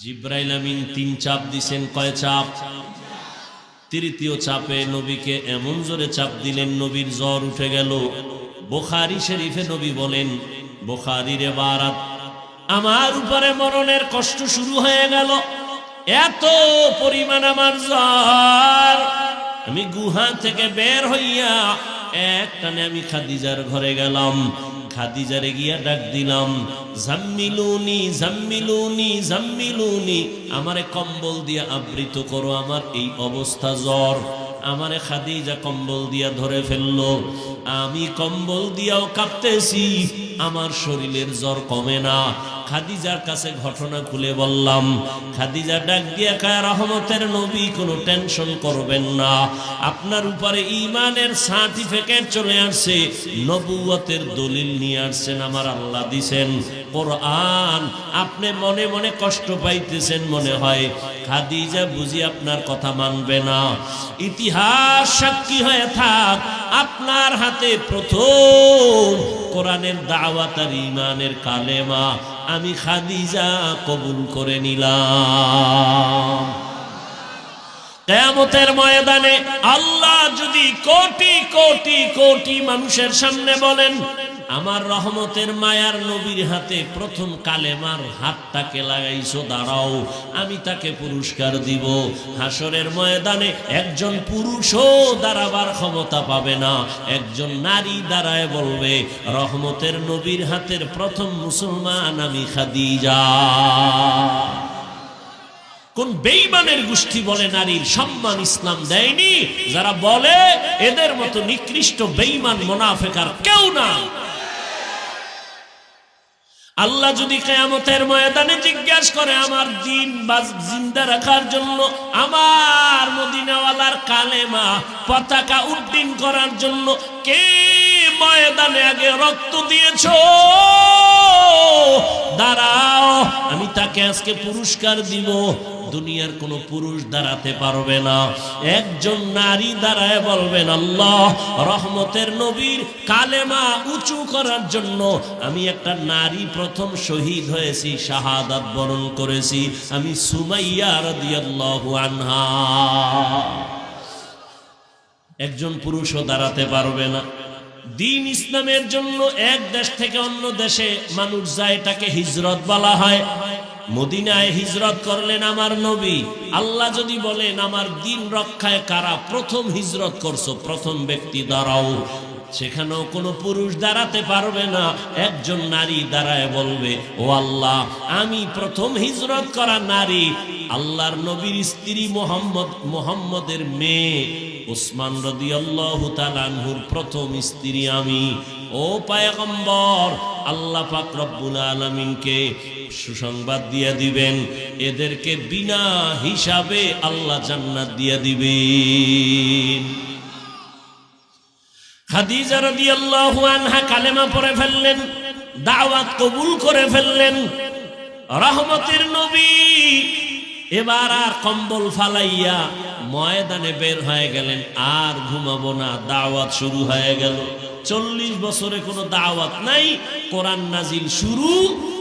জিব্রাইল আমিন তিন চাপ দিছেন, কয় চাপ? তৃতীয় চাপে নবীকে এমন জোরে চাপ দিলেন, নবীর জ্বর উঠে গেল। বোখারি শরীফে নবী বলেন, বোখারিরে বারাত আমার উপরে মরণের কষ্ট শুরু হয়ে গেল। এত পরিমাণ আমার জ্বর। আমি গুহা থেকে বের হইয়া এক টানে আমি খাদিজার ঘরে গেলাম। খাদিজারে গিয়া ডাক দিলাম জাম্মিলুনি জাম্মিলুনি জাম্মিলুনি আমারে কম্বল দিয়া আবৃত করো, আমার এই অবস্থা জ্বর। আমারে খাদিজা কম্বল দিয়া ধরে ফেলল, আমি কম্বল দিয়াও কাঁপতেছি আমার শরীরের জ্বর কমে না। খাদিজার কাছে ঘটনা খুলে বললাম, খাদিজা ডাক দিয়া কায়, রহমতের নবী, কোনো টেনশন করবেন না। আপনার উপরে ইমানের সার্টিফিকেট চলে আসছে। নবুয়তের দলিল নিয়ে আসছেন, আমার আল্লাহ দিছেন। কোরআন, আপনি মনে মনে কষ্ট পাইতেছেন মনে হয়। খাদিজা বুঝি আপনার কথা মানবে না। ইতিহাস সাক্ষী হয়ে থাক আপনার হাতে প্রথম কোরআনের দাওয়াত আর ইমানের কালেমা আমি খাদিজা কবুল করে নিলাম। কেয়ামতের ময়দানে আল্লাহ যদি কোটি কোটি কোটি মানুষের সামনে বলেন, আমার রহমতের মায়ার নবীর হাতে প্রথম কালেমার হাতটাকে লাগাইছো, দাঁড়াও, আমি তাকে পুরস্কার দিব। হাসরের ময়দানে একজন পুরুষও দাঁড়াবার ক্ষমতা পাবে না। একজন নারী দাঁড়ায় বলবে, রহমতের নবীর হাতের প্রথম মুসলমান আমি খাদিজা। কোন বেইমানের গোষ্ঠী বলে নারীর সম্মান ইসলাম দেয়নি? যারা বলে, এদের মতো নিকৃষ্ট বেইমান মোনাফেকার কেউ না আল্লাহ যদি কেয়ামতের ময়দানে জিজ্ঞাসা করে, আমার দিন জিন্দা রাখার জন্য আমার মদিনাওয়ালার কালেমা, পতাকা উড্ডীন করার জন্য কে ময়দানে আগে রক্ত দিয়েছ। দাঁড়াও, আমি তাকে আজকে পুরস্কার দিব। দুনিয়ার কোনো পুরুষ দাঁড়াতে পারবে না। একজন নারী দাঁড়ায় বলবেন, আল্লাহ, রহমতের নবীর কালেমা উঁচু করার জন্য আমি একটা নারী প্রথম শহীদ হয়েছি, শাহাদাত বরণ করেছি। আমি সুমাইয়া রাদিয়াল্লাহু আনহা। একজন পুরুষও দাঁড়াতে পারবে না। দিন ইসলামের জন্য এক দেশ থেকে অন্য দেশে মানুষ যায় এটাকে হিজরত বলা হয়। মদিনায় হিজরত করলেন আমার নবী। আল্লাহ যদি বলেন, আমার দিন রক্ষায় কারা প্রথম হিজরত করছ? প্রথম ব্যক্তি দাঁড়াও। সেখানেও কোনো পুরুষ দাঁড়াতে পারবে না। একজন নারী দাঁড়ায় বলবে, ও আল্লাহ, আমি প্রথম হিজরত করা নারী। আল্লাহর নবীর স্ত্রী মোহাম্মদ, মোহাম্মদের মেয়ে ওসমান রদি আল্লাহ তালানহুর প্রথম স্ত্রী আমি। ও পায়গম্বর, আল্লাহ পাক রব্বুল আলমিনকে সুসংবাদ দিয়ে দিবেন। এদেরকে বিনা হিসাবে আল্লাহ জান্নাত দিয়ে দিবেন। খাদিজা রাদিয়াল্লাহু আনহা কালেমা পড়ে ফেললেন, দাওয়াত কবুল করে ফেললেন। রহমতের নবী এবার আর কম্বল ফালাইয়া ময়দানে বের হয়ে গেলেন, আর ঘুমাবো না, দাওয়াত শুরু হয়ে গেল। চল্লিশ বছরে কোনো দাওয়াত নাই, কোরআন নাজিল শুরু,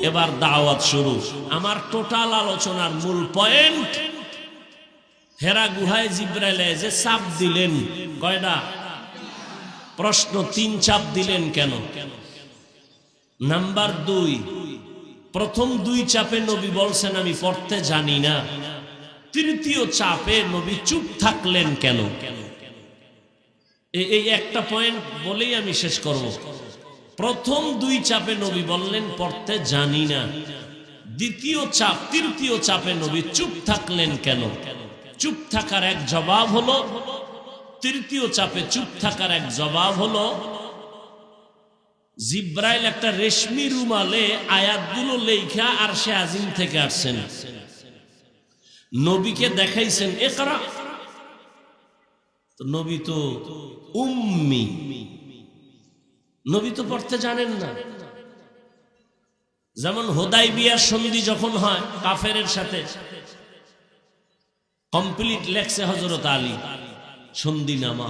এবার দাওয়াত শুরু। আমার টোটাল আলোচনার মূল পয়েন্ট, হেরা গুহায় জিব্রাইলে যে চাপ দিলেন। কয়টা প্রশ্ন, তিন চাপ দিলেন কেন? নাম্বার দুই প্রথম দুই চাপে নবী বলছেন, আমি পড়তে জানি না। তৃতীয় চাপে নবী চুপ থাকলেন কেন? এই একটা পয়েন্ট বলেই আমি শেষ করব। প্রথম দুই চাপে নবী বললেন, পড়তে জানি না। দ্বিতীয় চাপ, তৃতীয় চাপে নবী চুপ থাকলেন কেন? চুপ থাকার এক জবাব হলো, তৃতীয় চাপে চুপ থাকার এক জবাব হলো জিব্রাইল একটা রেশমি রুমালে আয়াতগুলো লেখা আর সে আজিম থেকে আসছেন। নবীকে দেখাইছেন একরা তো নবী তো উম্মি। নবী তো পড়তে জানেন না। যেমন হোদাই বিয়ার সন্ধি যখন হয়, কাফেরের সাথে, কমপ্লিট লেখছে হজরত আলী, সন্ধি নামা।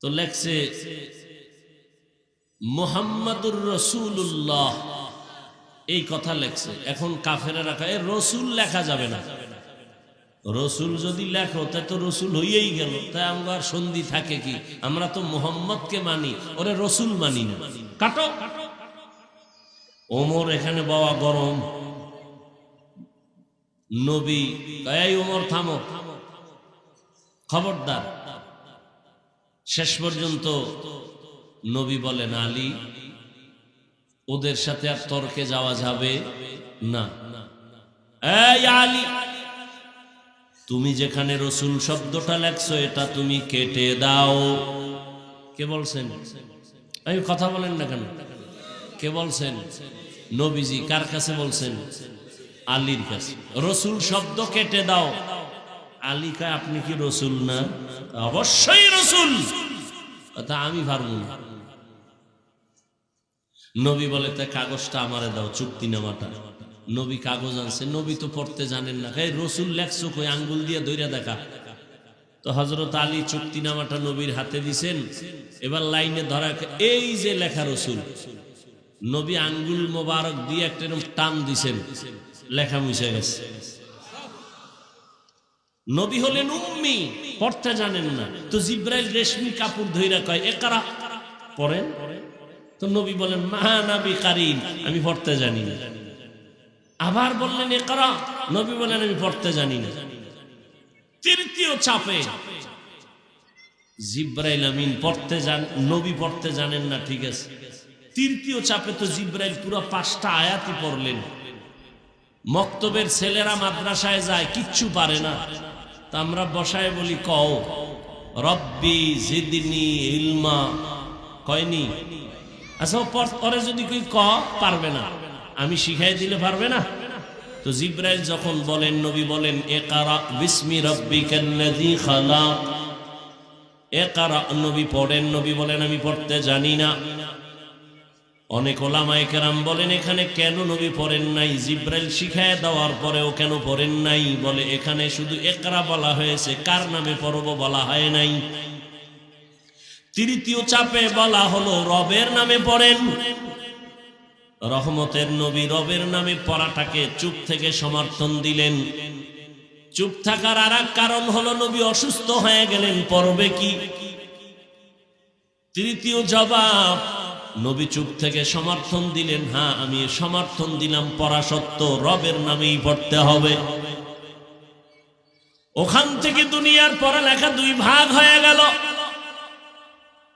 তো লেখছে মোহাম্মদুর রসুল্লাহ এই কথা লেখছে। এখন কাফেরা রাখা এ রসুল লেখা যাবে না। রসুল যদি লেখো, তা তো রসুল হইয়েই গেল। তাই আমরা সন্ধি থাকে কি? আমরা তো মোহাম্মদকে মানি, ওরে রসুল মানি না। কাটো। ওমর এখানে বাবা গরম। নবী এই ওমর, থামো। খবরদার। শেষ পর্যন্ত নবী বলেন, আলী, ওদের সাথে আর তর্কে যাওয়া যাবে না। এই তুমি যেখানে রসুল শব্দটা লেখছো, এটা তুমি কেটে দাও। কে বলছেন? এই কথা বলেন না কেন? কে বলছেন? নবীজি কার কাছে বলছেন? আলীর কাছে। রসুল শব্দ কেটে দাও। আলী কয়, আপনি কি রসুল না? অবশ্যই রসুল। তা আমি পারব না। নবী বলে, তা কাগজটা আমারে দাও, চুক্তি চুক্তিনামাটা নবী কাগজ আনছে, নবী তো পড়তে জানেন না। এই রসুল লেখছো কই আঙ্গুল দিয়ে দইরা দেখা। তো হজরত আলী চুক্তিনামাটা নবীর হাতে দিছেন। এবার লাইনে ধরা এই যে লেখা রসুল, নবী আঙ্গুল মোবারক দিয়ে একটা টান দিছেন। লেখা মুছে গেছে। নবী হলেন উম্মি, পড়তে জানেন না। তো জিব্রাইল রেশমি কাপড় ধইরা কয় একারা পড়েন। তো নবী বলেন মাহানাবি কারিন। আমি পড়তে জানি না। আবার বললেন একারা নবী বলেন, আমি পড়তে জানি না। তৃতীয় চাপে জিব্রাইল আমিন পড়তে জান নবী পড়তে জানেন না, ঠিক আছে। তৃতীয় চাপে তো জিব্রাইল পুরো পাঁচটা আয়াতি পড়লেন। মক্তবের ছেলেরা মাদ্রাসায় যায়, কিচ্ছু পারে না। তা আমরা বসায় বলি, কও, রব্বি জিদিনি ইলমা। কয়নি? আচ্ছা পর- যদি কই ক, পারবে না। আমি শিখাই দিলে পারবে না। তো জিব্রাইল যখন বলেন, নবী বলেন একারা বিসমি রব্বিকাল্লাযী খালাক। একারা নবী পড়েন, নবী বলেন, আমি পড়তে জানি না। অনেক ওলামায়ে কেরাম বলেন, এখানে কেন নবী পড়েন নাই? জিব্রাইল শিখায় দেওয়ার পরেও কেন পড়েন নাই? বলে, এখানে শুধু একরা বলা হয়েছে। কার নামে পড়ব বলা হয় নাই? তৃতীয় চাপে বলা হলো, রবের নামে পড়েন। রহমতের নবী রবের নামে পড়াটাকে চুপ থেকে সমর্থন দিলেন। চুপ থাকার আর কারণ হলো, নবী অসুস্থ হয়ে গেলেন, পড়বে কি? তৃতীয় জবাব, নবী চুপ থেকে সমর্থন দিলেন হ্যাঁ আমি সমর্থন দিলাম, পড়া সত্য রবের নামেই পড়তে হবে। ওখান থেকে দুনিয়ার পড়ালেখা দুই ভাগ হয়ে গেল।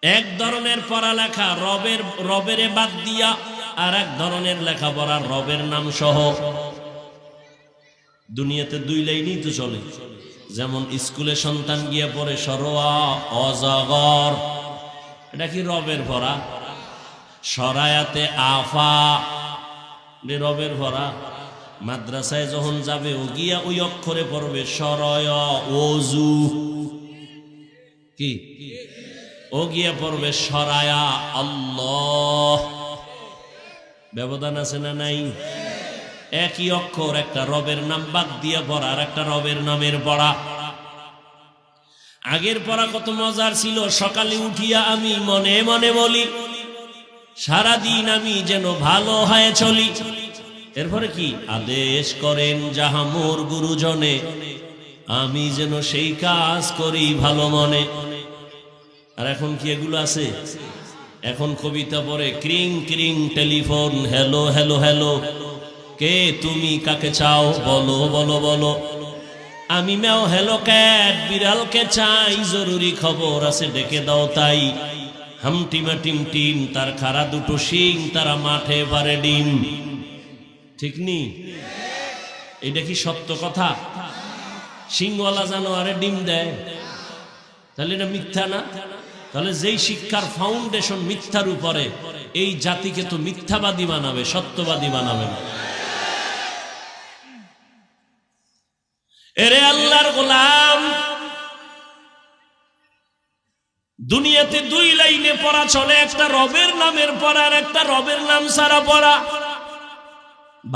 এক ধরনের পড়ালেখা রবের, রবেরে বাদ দিয়া আর এক ধরনের লেখাপড়া রবের নাম সহ। দুনিয়াতে দুই লাইনই তো চলে। যেমন স্কুলে সন্তান গিয়ে পড়ে, সরোয়া, অজগর। এটা কি রবের ভরা? সরায়াতে আফা। রবের ভরা। মাদ্রাসায় যখন যাবে, ও গিয়া ওই অক্ষরে পড়বে, সরয় ওজু কি? ও গিয়া পড়বে সরায়া আল্লাহ। ব্যবধান আছে না নাই? একই অক্ষর, একটা রবের নাম বাদ দিয়ে পড়া আর একটা রবের নামের পড়া। আগের পড়া কত মজার ছিল, সকালে উঠিয়া আমি মনে মনে বলি, সারাদিন আমি যেন ভালো হয়ে চলি। এরপরে কি? আদেশ করেন যাহা মোর গুরুজনে, আমি যেন সেই কাজ করি ভালো মনে। আর এখন কি এগুলো আছে? এখন কবিতা পড়ে, ক্রিং ক্রিং, টেলিফোন, হ্যালো হ্যালো হ্যালো। কে তুমি কাকে চাও? বলো বলো বলো। আমি ম্যাও হ্যালো ক্যাট, বিড়ালকে চাই, জরুরি খবর আছে, ডেকে দাও তাই। হামটিমা টিম টিম, তার খারা দুটো শিং, তারা মাঠে পারে ডিম। ঠিক নি? এটা কি সত্য কথা? সিংওয়ালা জানোয়ারে ডিম দেয়। তাহলে এটা মিথ্যা না? তাহলে যেই শিক্ষার ফাউন্ডেশন মিথ্যার উপরে, এই জাতিকে তো মিথ্যাবাদী বানাবে, সত্যবাদী বানাবে না। এরে আল্লাহর গোলাম, দুনিয়াতে দুই লাইনে পড়া চলে, একটা রবের নামের পড়া আর একটা রবের নাম সারা পড়া।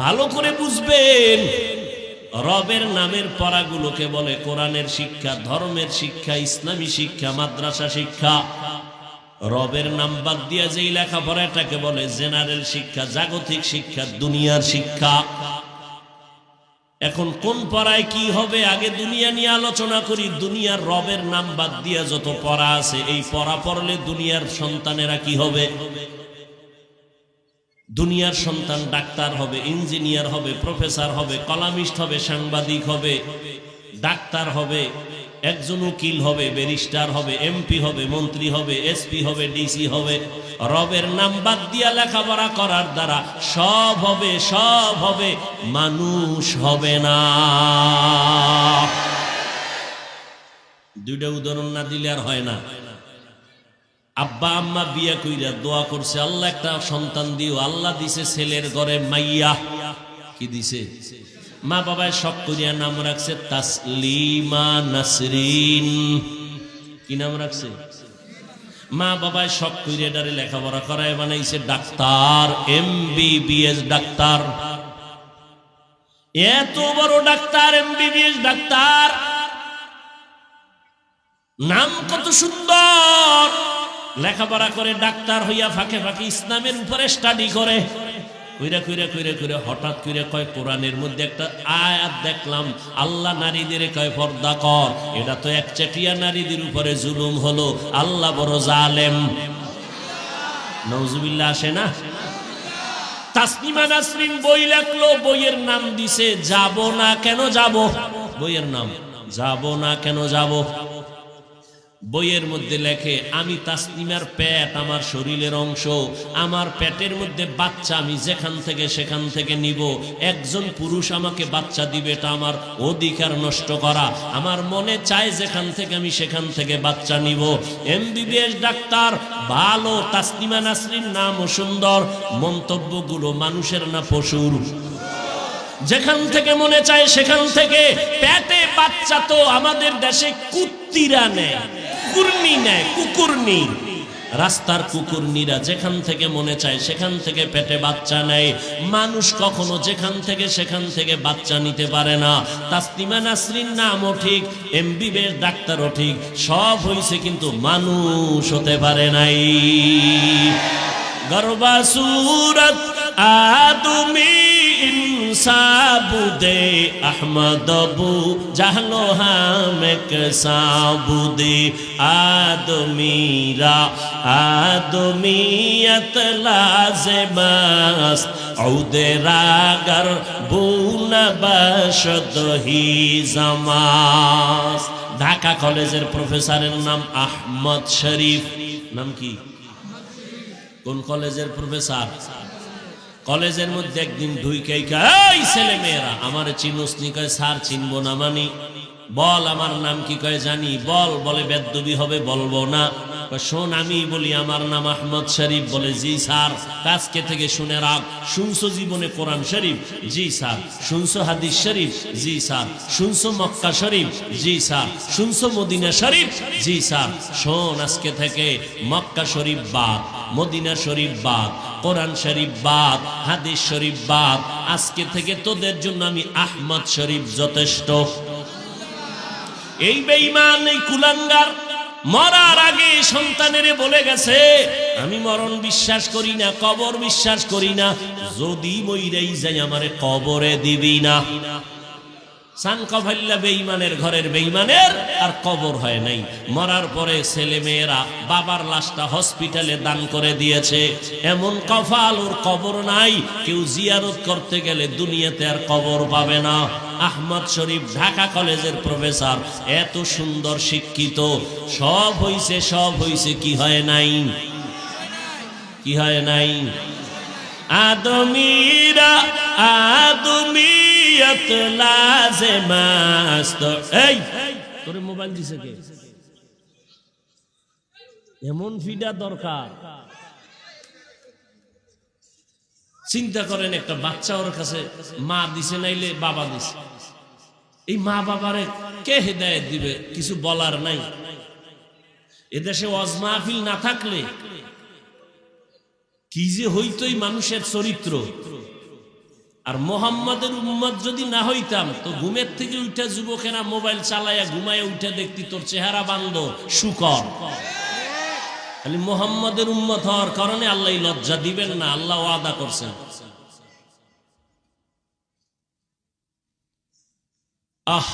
ভালো করে বুঝবেন রবের নামের পড়াগুলোকে বলে কোরআনের শিক্ষা, ধর্মের শিক্ষা, ইসলামী শিক্ষা, মাদ্রাসা শিক্ষা। রবের নাম বাদ দিয়ে যেই লেখাপড়া এটাকে বলে জেনারেল শিক্ষা, জাগতিক শিক্ষা, দুনিয়ার শিক্ষা। এখন কোন পড়ায় কি হবে আগে দুনিয়া নিয়ে আলোচনা করি। দুনিয়ার রবের নাম বাদ দিয়ে যত পড়া আছে, এই পড়া পড়লে দুনিয়ার সন্তানেরা কি হবে? দুনিয়ার সন্তান ডাক্তার হবে, ইঞ্জিনিয়ার হবে, প্রফেসর হবে, কলামিস্ট হবে, সাংবাদিক হবে, ডাক্তার হবে, একজন উকিল হবে, ব্যারিস্টার হবে, এমপি হবে, মন্ত্রী হবে, এসপি হবে, ডিসি হবে, রবের নাম বাদ দিয়া লেখাপড়া করার দ্বারা সব হবে সব হবে, মানুষ হবে না। দুইটা উদাহরণ না দিলে আর হয় না। আব্বা আম্মা বিয়া কইরা দোয়া করছে, আল্লাহ একটা সন্তান দিও। আল্লাহ দিছে ছেলের ঘরে মাইয়া। কি দিছে? মা বাবায় সব করিয়া নাম রাখছে তাসলিমা নাসরিন। কি নাম রাখছে? মা বাবায় সব করিয়া ডারে লেখাপড়া করায় বানাইছে ডাক্তার, এমবিবিএস ডাক্তার। এত বড় ডাক্তার, এমবিবিএস ডাক্তার। নাম কত সুন্দর। লেখাপড়া করে ডাক্তার হইয়া ফাঁকে ফাঁকে ইসলামের উপরে স্টাডি করে। হঠাৎ জুলুম হলো, আল্লাহ বড় জালেম। তাসনিমা বইয়ের নাম দিছে, যাব না কেন যাব? বইয়ের নাম, যাব না কেন যাব? বইয়ের মধ্যে লেখে, আমি তাসনিমার পেট আমার শরীরের অংশ, আমার পেটের মধ্যে বাচ্চা আমি যেখান থেকে সেখান থেকে নিব। একজন পুরুষ আমাকে বাচ্চা দিবে, এটা আমার অধিকার নষ্ট করা। আমার মনে চায় যেখান থেকে আমি সেখান থেকে বাচ্চা নিব। এমবিবিএস ডাক্তার, ভালো, তাসনিমা নাসরিন নামও সুন্দর, মন্তব্যগুলো মানুষের না পশুর? যেখান থেকে মনে চায় সেখান থেকে, পেটে বাচ্চা তো আমাদের দেশে কুত্তিরা নেয়। কুকুরনি নেয় কুকুরনি রাস্তার কুকুরনিরা যেখান থেকে মনে চায় সেখান থেকে পেটে বাচ্চা নেয়। মানুষ কখনো যেখান থেকে সেখান থেকে বাচ্চা নিতে পারে না। তাসলিমা নাসরিন নামও ঠিক, এমবিবিএস ডাক্তারও ঠিক, সব হয়েছে কিন্তু মানুষ হতে পারে নাই। গর্বা সুরত আদমি ইনসাবুদে আহমদবু জাহলো হামেক সাবুদে আদমিরা আদমিয়ত লাজমাস ঔদে রাগর বুনা বসদ হি জামাস ঢাকা কলেজের প্রফেসরের নাম আহমদ শরীফ। নাম কি? কোন কলেজের প্রফেসর? কলেজের মধ্যে একদিন ঢুইকাই এই ছেলে মেয়েরা আমার চিনুস নি কয়, স্যার চিনবো না মানি? বল, আমার নাম কি কয় জানি? বল, বলে বেদবি হবে, বলব না। শোন, আমি বলি, আমার নাম আহমদ শরীফ। বলে, জি, স্যার। কাজকে থেকে শুনে রাখ, শুনছো জীবনে কোরআন শরীফ? জি, স্যার। শুনছো হাদিস শরীফ? জি, স্যার। শুনছো মক্কা শরীফ? জি, স্যার। শুনছো মদিনা শরীফ? জি, স্যার। শোন, আজকে থেকে মক্কা শরীফ বাদ। মদিনা শরীফ বাদ, কোরআন শরীফ বাদ, হাদিস শরীফ বাদ, আজকে থেকে তোদের জন্য আমি আহমদ শরীফ যথেষ্ট। এই বেঈমান, এই কুলাঙ্গার মরার আগে সন্তানেরে বলে গেছে, আমি মরণ বিশ্বাস করি না, কবর বিশ্বাস করি না, যদি মইরাই যাই আমারে কবরে দিবি না। সানকভাল্লা বেঈমানের ঘরের বেঈমানের আর কবর হয় নাই। মরার পরে ছেলে মেয়েরা বাবার লাশটা হসপিটালে দান করে দিয়েছে। এমন কফাল, ওর কবর নাই। কেউ জিয়ারত করতে গেলে দুনিয়াতে আর কবর পাবে না। আহমদ শরীফ, ঢাকা কলেজের প্রফেসর, এত সুন্দর শিক্ষিত। সব হইছে সব হইছে, কি হয় নাই? কি হয় নাই? আদমিরা আদমিয়ত লাজেমাস্ত এই, তোরে মোবাইল দিছে কে? এমন ফিডা দরকার। চিন্তা করেন, একটা বাচ্চা ওর কাছে মা দিছে, নাইলে বাবা দিছে। এই মা বাবারে কে হেদায়েত দিবে? কিছু বলার নাই। এদেশে ওয়াজ মাহফিল না থাকলে কি যে হইতই মানুষের চরিত্র। আর মোহাম্মদের উম্মত যদি না হইতাম, তো ঘুমের থেকে উঠে যুবকেরা মোবাইল চালাইয়া ঘুমাইয়া উঠে দেখতি তোর চেহারা বান্ধ সুকর খালি মোহাম্মদের উম্মত হওয়ার কারণে আল্লাহ লজ্জা দিবেন না, আল্লাহ আদা করছেন। আহ!